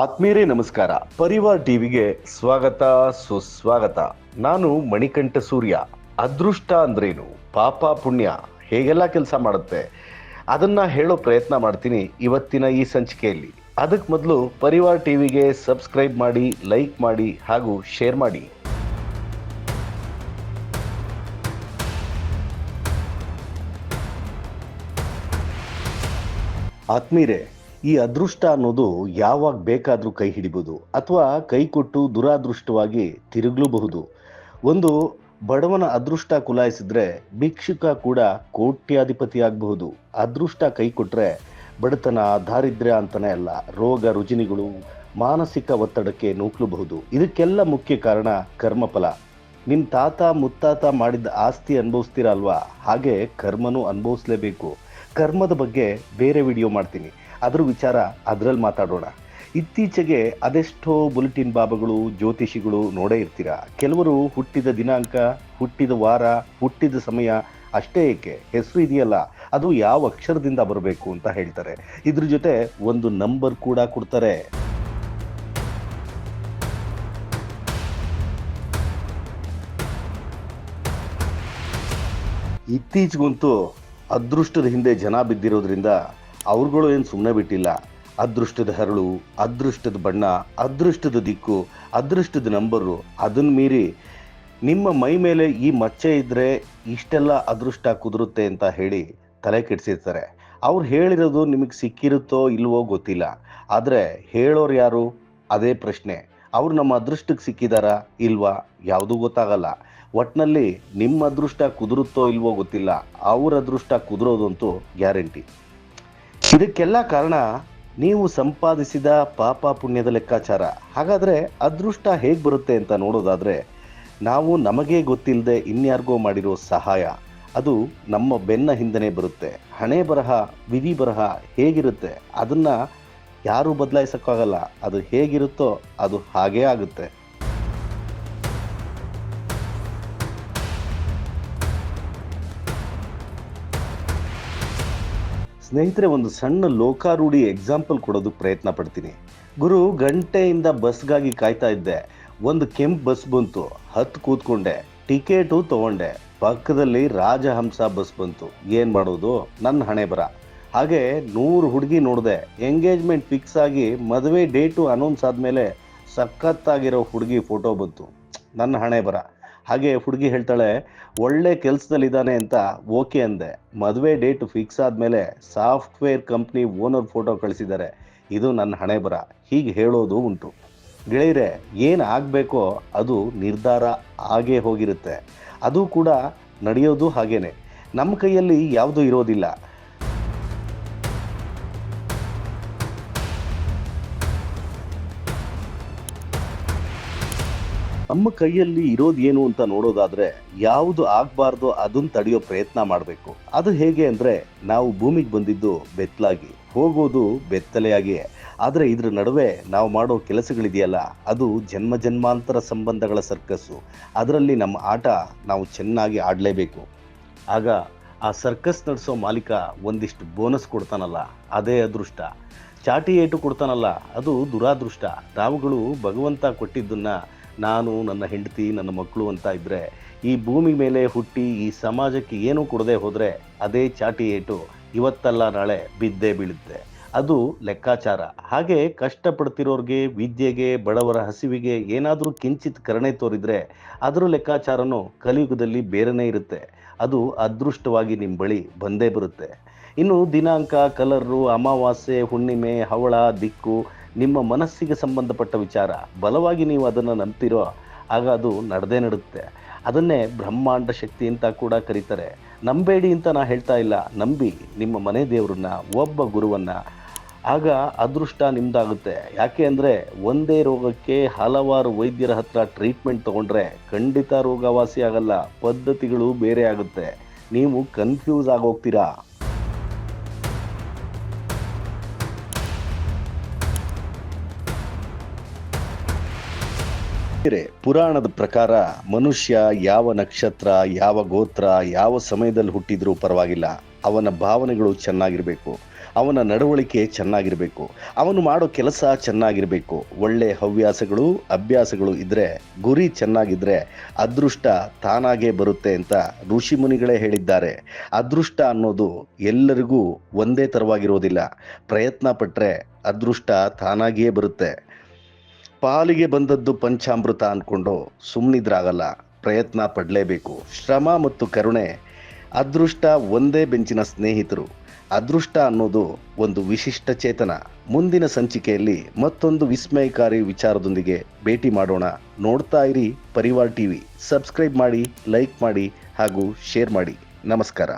ಆತ್ಮೀಯರೇ, ನಮಸ್ಕಾರ. ಪರಿವಾರ್ ಟಿವಿಗೆ ಸ್ವಾಗತ, ಸುಸ್ವಾಗತ. ನಾನು ಮಣಿಕಂಠ ಸೂರ್ಯ. ಅದೃಷ್ಟ ಅಂದ್ರೇನು? ಪಾಪ, ಪುಣ್ಯ. ಹೇಗೆಲ್ಲ ಕೆಲಸ ಮಾಡುತ್ತೆ? ಅದನ್ನ ಹೇಳೋ ಪ್ರಯತ್ನ ಮಾಡ್ತೀನಿ ಇವತ್ತಿನ ಈ ಸಂಚಿಕೆಯಲ್ಲಿ. ಅದಕ್ಕೆ ಮೊದಲು ಪರಿವಾರ್ ಟಿವಿಗೆ ಸಬ್ಸ್ಕ್ರೈಬ್ ಮಾಡಿ, ಲೈಕ್ ಮಾಡಿ ಹಾಗೂ ಶೇರ್ ಮಾಡಿ. ಆತ್ಮೀರೆ ಈ ಅದೃಷ್ಟ ಅನ್ನೋದು ಯಾವಾಗ ಬೇಕಾದರೂ ಕೈ ಹಿಡಿಬೋದು ಅಥವಾ ಕೈ ಕೊಟ್ಟು ದುರಾದೃಷ್ಟವಾಗಿ ತಿರುಗಲೂಬಹುದು. ಒಂದು ಬಡವನ ಅದೃಷ್ಟ ಕುಲಾಯಿಸಿದ್ರೆ ಭಿಕ್ಷುಕ ಕೂಡ ಕೋಟ್ಯಾಧಿಪತಿ ಆಗಬಹುದು. ಅದೃಷ್ಟ ಕೈ ಕೊಟ್ಟರೆ ಬಡತನ ದಾರಿದ್ರ್ಯ ಅಂತಲೇ ಅಲ್ಲ, ರೋಗ ರುಜಿನಿಗಳು, ಮಾನಸಿಕ ಒತ್ತಡಕ್ಕೆ ನೂಕ್ಲಬಹುದು. ಇದಕ್ಕೆಲ್ಲ ಮುಖ್ಯ ಕಾರಣ ಕರ್ಮಫಲ. ನಿಮ್ಮ ತಾತ ಮುತ್ತಾತ ಮಾಡಿದ ಆಸ್ತಿ ಅನುಭವಿಸ್ತೀರಲ್ವಾ? ಹಾಗೆ ಕರ್ಮನೂ ಅನುಭವಿಸ್ಲೇಬೇಕು. ಕರ್ಮದ ಬಗ್ಗೆ ಬೇರೆ ವಿಡಿಯೋ ಮಾಡ್ತೀನಿ. ಅದ್ರ ವಿಚಾರ ಅದರಲ್ಲಿ ಮಾತಾಡೋಣ. ಇತ್ತೀಚೆಗೆ ಅದೆಷ್ಟೋ ಬುಲೆಟಿನ್ ಬಾಬಗಳು, ಜ್ಯೋತಿಷಿಗಳು ನೋಡೇ ಇರ್ತೀರಾ? ಕೆಲವರು ಹುಟ್ಟಿದ ದಿನಾಂಕ, ಹುಟ್ಟಿದ ವಾರ, ಹುಟ್ಟಿದ ಸಮಯ ಅಷ್ಟೇ ಏಕೆ? ಹೆಸರು ಇದೆಯಲ್ಲ, ಅದು ಯಾವ ಅಕ್ಷರದಿಂದ ಬರಬೇಕು ಅಂತ ಹೇಳ್ತಾರೆ. ಇದ್ರ ಜೊತೆ ಒಂದು ನಂಬರ್ ಕೂಡ ಕೊಡ್ತಾರೆ. ಇತ್ತೀಚೆಗಂತೂ ಅದೃಷ್ಟದ ಹಿಂದೆ ಜನ ಬಿದ್ದಿರೋದ್ರಿಂದ ಅವ್ರುಗಳು ಏನು ಸುಮ್ಮನೆ ಬಿಟ್ಟಿಲ್ಲ. ಅದೃಷ್ಟದ ಹರಳು, ಅದೃಷ್ಟದ ಬಣ್ಣ, ಅದೃಷ್ಟದ ದಿಕ್ಕು, ಅದೃಷ್ಟದ ನಂಬರು ಅದನ್ನು ಮೀರಿ ನಿಮ್ಮ ಮೈ ಮೇಲೆ ಈ ಮಚ್ಚೆ ಇದ್ದರೆ ಇಷ್ಟೆಲ್ಲ ಅದೃಷ್ಟ ಕುದುರುತ್ತೆ ಅಂತ ಹೇಳಿ ತಲೆ ಕೆಡಿಸಿರ್ತಾರೆ. ಅವ್ರು ಹೇಳಿರೋದು ನಿಮಗೆ ಸಿಕ್ಕಿರುತ್ತೋ ಇಲ್ವೋ ಗೊತ್ತಿಲ್ಲ. ಆದರೆ ಹೇಳೋರು ಯಾರು? ಅದೇ ಪ್ರಶ್ನೆ. ಅವ್ರು ನಮ್ಮ ಅದೃಷ್ಟಕ್ಕೆ ಸಿಕ್ಕಿದಾರಾ ಇಲ್ವಾ? ಯಾವುದೂ ಗೊತ್ತಾಗಲ್ಲ. ಒಟ್ಟಿನಲ್ಲಿ ನಿಮ್ಮ ಅದೃಷ್ಟ ಕುದುರುತ್ತೋ ಇಲ್ವೋ ಗೊತ್ತಿಲ್ಲ. ಅವ್ರ ಅದೃಷ್ಟ ಕುದುರೋದಂತೂ ಗ್ಯಾರಂಟಿ. ಇದಕ್ಕೆಲ್ಲ ಕಾರಣ ನೀವು ಸಂಪಾದಿಸಿದ ಪಾಪ ಪುಣ್ಯದ ಲೆಕ್ಕಾಚಾರ. ಹಾಗಾದರೆ ಅದೃಷ್ಟ ಹೇಗೆ ಬರುತ್ತೆ ಅಂತ ನೋಡೋದಾದರೆ, ನಾವು ನಮಗೇ ಗೊತ್ತಿಲ್ಲದೆ ಇನ್ಯಾರಿಗೋ ಮಾಡಿರೋ ಸಹಾಯ. ಅದು ನಮ್ಮ ಬೆನ್ನ ಹಿಂದೆನೇ ಬರುತ್ತೆ. ಹಣೆ ಬರಹ ವಿಧಿ ಬರಹ ಹೇಗಿರುತ್ತೆ? ಅದನ್ನು ಯಾರೂ ಬದಲಾಯಿಸೋಕ್ಕಾಗಲ್ಲ. ಅದು ಹೇಗಿರುತ್ತೋ ಅದು ಹಾಗೇ ಆಗುತ್ತೆ. ಸ್ನೇಹಿತರೆ, ಒಂದು ಸಣ್ಣ ಲೋಕಾರೂಢಿ ಎಕ್ಸಾಂಪಲ್ ಕೊಡೋದಕ್ಕೆ ಪ್ರಯತ್ನ ಪಡ್ತೀನಿ. ಗುರು, ಗಂಟೆಯಿಂದ ಬಸ್ಗಾಗಿ ಕಾಯ್ತಾ ಇದ್ದೆ. ಒಂದು ಕೆಂಪು ಬಸ್ ಬಂತು. ಹತ್ತು ಕೂತ್ಕೊಂಡೆ. ಟಿಕೆಟು ತೊಗೊಂಡೆ. ಪಕ್ಕದಲ್ಲಿ ರಾಜಹಂಸ ಬಸ್ ಬಂತು. ಏನು ಮಾಡೋದು? ನನ್ನ ಹಣೆ ಬರ. ಹಾಗೆ ನೂರು ಹುಡುಗಿ ನೋಡಿದೆ. ಎಂಗೇಜ್ಮೆಂಟ್ ಫಿಕ್ಸ್ ಆಗಿ ಮದುವೆ ಡೇಟು ಅನೌನ್ಸ್ ಆದಮೇಲೆ ಸಖತ್ತಾಗಿರೋ ಹುಡುಗಿ ಫೋಟೋ ಬಂತು. ನನ್ನ ಹಣೆ ಬರ. ಹಾಗೆ ಹುಡುಗಿ ಹೇಳ್ತಾಳೆ, ಒಳ್ಳೆ ಕೆಲಸದಲ್ಲಿದ್ದಾನೆ ಅಂತ ಓಕೆ ಅಂದೆ. ಮದುವೆ ಡೇಟ್ ಫಿಕ್ಸ್ ಆದಮೇಲೆ ಸಾಫ್ಟ್ವೇರ್ ಕಂಪ್ನಿ ಓನರ್ ಫೋಟೋ ಕಳಿಸಿದ್ದಾರೆ. ಇದು ನನ್ನ ಹಣೆ ಬರ. ಹೀಗೆ ಹೇಳೋದು ಉಂಟು. ಗೆಳೆಯರೆ, ಏನು ಆಗಬೇಕೋ ಅದು ನಿರ್ಧಾರ ಆಗೇ ಹೋಗಿರುತ್ತೆ. ಅದು ಕೂಡ ನಡೆಯೋದು ಹಾಗೇನೆ. ನಮ್ಮ ಕೈಯಲ್ಲಿ ಯಾವುದೂ ಇರೋದಿಲ್ಲ. ನಮ್ಮ ಕೈಯಲ್ಲಿ ಇರೋದು ಏನು ಅಂತ ನೋಡೋದಾದ್ರೆ ಯಾವುದು ಆಗ್ಬಾರ್ದು ಅದನ್ನ ತಡೆಯೋ ಪ್ರಯತ್ನ ಮಾಡಬೇಕು. ಅದು ಹೇಗೆ ಅಂದ್ರೆ ನಾವು ಭೂಮಿಗೆ ಬಂದಿದ್ದು ಬೆತ್ತಲಾಗಿ, ಹೋಗೋದು ಬೆತ್ತಲೆಯಾಗಿಯೇ ಆದರೆ ಇದ್ರ ನಡುವೆ ನಾವು ಮಾಡೋ ಕೆಲಸಗಳಿದೆಯಲ್ಲ, ಅದು ಜನ್ಮ ಜನ್ಮಾಂತರ ಸಂಬಂಧಗಳ ಸರ್ಕಸ್ಸು. ಅದರಲ್ಲಿ ನಮ್ಮ ಆಟ ನಾವು ಚೆನ್ನಾಗಿ ಆಡಲೇಬೇಕು. ಆಗ ಆ ಸರ್ಕಸ್ ನಡೆಸೋ ಮಾಲೀಕ ಒಂದಿಷ್ಟು ಬೋನಸ್ ಕೊಡ್ತಾನಲ್ಲ, ಅದೇ ಅದೃಷ್ಟ. ಚಾಟಿ ಏಟು ಕೊಡ್ತಾನಲ್ಲ, ಅದು ದುರಾದೃಷ್ಟ. ನಾವುಗಳು ಭಗವಂತ ಕೊಟ್ಟಿದ್ದನ್ನ ನಾನು, ನನ್ನ ಹೆಂಡತಿ, ನನ್ನ ಮಕ್ಕಳು ಅಂತ ಇದ್ದರೆ ಈ ಭೂಮಿ ಮೇಲೆ ಹುಟ್ಟಿ ಈ ಸಮಾಜಕ್ಕೆ ಏನೂ ಕೊಡದೆ ಹೋದರೆ ಅದೇ ಚಾಟಿ ಏಟು ಇವತ್ತಲ್ಲ ನಾಳೆ ಬಿದ್ದೇ ಬೀಳುತ್ತೆ. ಅದು ಲೆಕ್ಕಾಚಾರ. ಹಾಗೆ ಕಷ್ಟಪಡ್ತಿರೋರಿಗೆ, ವಿದ್ಯೆಗೆ, ಬಡವರ ಹಸಿವಿಗೆ ಏನಾದರೂ ಕಿಂಚಿತ್ ಕರಣೆ ತೋರಿದರೆ ಅದರ ಲೆಕ್ಕಾಚಾರನೂ ಕಲಿಯುಗದಲ್ಲಿ ಬೇರೆನೇ ಇರುತ್ತೆ. ಅದು ಅದೃಷ್ಟವಾಗಿ ನಿಮ್ಮ ಬಳಿ ಬಂದೇ ಬರುತ್ತೆ. ಇನ್ನು ದಿನಾಂಕ ಕಲರು ಅಮಾವಾಸ್ಯೆ, ಹುಣ್ಣಿಮೆ, ಹವಳ, ದಿಕ್ಕು ನಿಮ್ಮ ಮನಸ್ಸಿಗೆ ಸಂಬಂಧಪಟ್ಟ ವಿಚಾರ, ಬಲವಾಗಿ ನೀವು ಅದನ್ನು ನಂಬ್ತಿರೋ ಆಗ ಅದು ನಡೆದೇ ನಡುತ್ತೆ. ಅದನ್ನೇ ಬ್ರಹ್ಮಾಂಡ ಶಕ್ತಿ ಅಂತ ಕೂಡ ಕರೀತಾರೆ. ನಂಬೇಡಿ ಅಂತ ನಾ ಹೇಳ್ತಾ ಇಲ್ಲ. ನಂಬಿ ನಿಮ್ಮ ಮನೆ ದೇವರನ್ನ, ಒಬ್ಬ ಗುರುವನ್ನು. ಆಗ ಅದೃಷ್ಟ ನಿಮ್ದಾಗುತ್ತೆ. ಯಾಕೆ ಅಂದರೆ ಒಂದೇ ರೋಗಕ್ಕೆ ಹಲವಾರು ವೈದ್ಯರ ಹತ್ರ ಟ್ರೀಟ್ಮೆಂಟ್ ತೊಗೊಂಡ್ರೆ ಖಂಡಿತ ರೋಗವಾಸಿ ಆಗಲ್ಲ. ಪದ್ಧತಿಗಳು ಬೇರೆ ಆಗುತ್ತೆ. ನೀವು ಕನ್ಫ್ಯೂಸ್ ಆಗೋಗ್ತೀರಾ? ಪುರಾಣದ ಪ್ರಕಾರ ಮನುಷ್ಯ ಯಾವ ನಕ್ಷತ್ರ, ಯಾವ ಗೋತ್ರ, ಯಾವ ಸಮಯದಲ್ಲಿ ಹುಟ್ಟಿದ್ರೂ ಪರವಾಗಿಲ್ಲ. ಅವನ ಭಾವನೆಗಳು ಚೆನ್ನಾಗಿರಬೇಕು. ಅವನ ನಡವಳಿಕೆ ಚೆನ್ನಾಗಿರಬೇಕು. ಅವನು ಮಾಡೋ ಕೆಲಸ ಚೆನ್ನಾಗಿರಬೇಕು. ಒಳ್ಳೆ ಹವ್ಯಾಸಗಳು, ಅಭ್ಯಾಸಗಳು ಇದ್ರೆ, ಗುರಿ ಚೆನ್ನಾಗಿದ್ರೆ ಅದೃಷ್ಟ ತಾನಾಗೇ ಬರುತ್ತೆ ಅಂತ ಋಷಿಮುನಿಗಳೇ ಹೇಳಿದ್ದಾರೆ. ಅದೃಷ್ಟ ಅನ್ನೋದು ಎಲ್ಲರಿಗೂ ಒಂದೇ ಥರವಾಗಿರೋದಿಲ್ಲ ಪ್ರಯತ್ನ ಪಟ್ಟರೆ ಅದೃಷ್ಟ ತಾನಾಗಿಯೇ ಬರುತ್ತೆ. ಪಾಲಿಗೆ ಬಂದದ್ದು ಪಂಚಾಮೃತ ಅಂದ್ಕೊಂಡು ಸುಮ್ಮನಿದ್ರಾಗಲ್ಲ ಪ್ರಯತ್ನ ಪಡಲೇಬೇಕು. ಶ್ರಮ ಮತ್ತು ಕರುಣೆ, ಅದೃಷ್ಟ ಒಂದೇ ಬೆಂಚಿನ ಸ್ನೇಹಿತರು. ಅದೃಷ್ಟ ಅನ್ನೋದು ಒಂದು ವಿಶಿಷ್ಟ ಚೇತನ. ಮುಂದಿನ ಸಂಚಿಕೆಯಲ್ಲಿ ಮತ್ತೊಂದು ವಿಸ್ಮಯಕಾರಿ ವಿಚಾರದೊಂದಿಗೆ ಭೇಟಿ ಮಾಡೋಣ. ನೋಡ್ತಾ ಇರಿ ಪರಿವಾರ್ ಟಿವಿ. ಸಬ್ಸ್ಕ್ರೈಬ್ ಮಾಡಿ, ಲೈಕ್ ಮಾಡಿ ಹಾಗೂ ಶೇರ್ ಮಾಡಿ. ನಮಸ್ಕಾರ.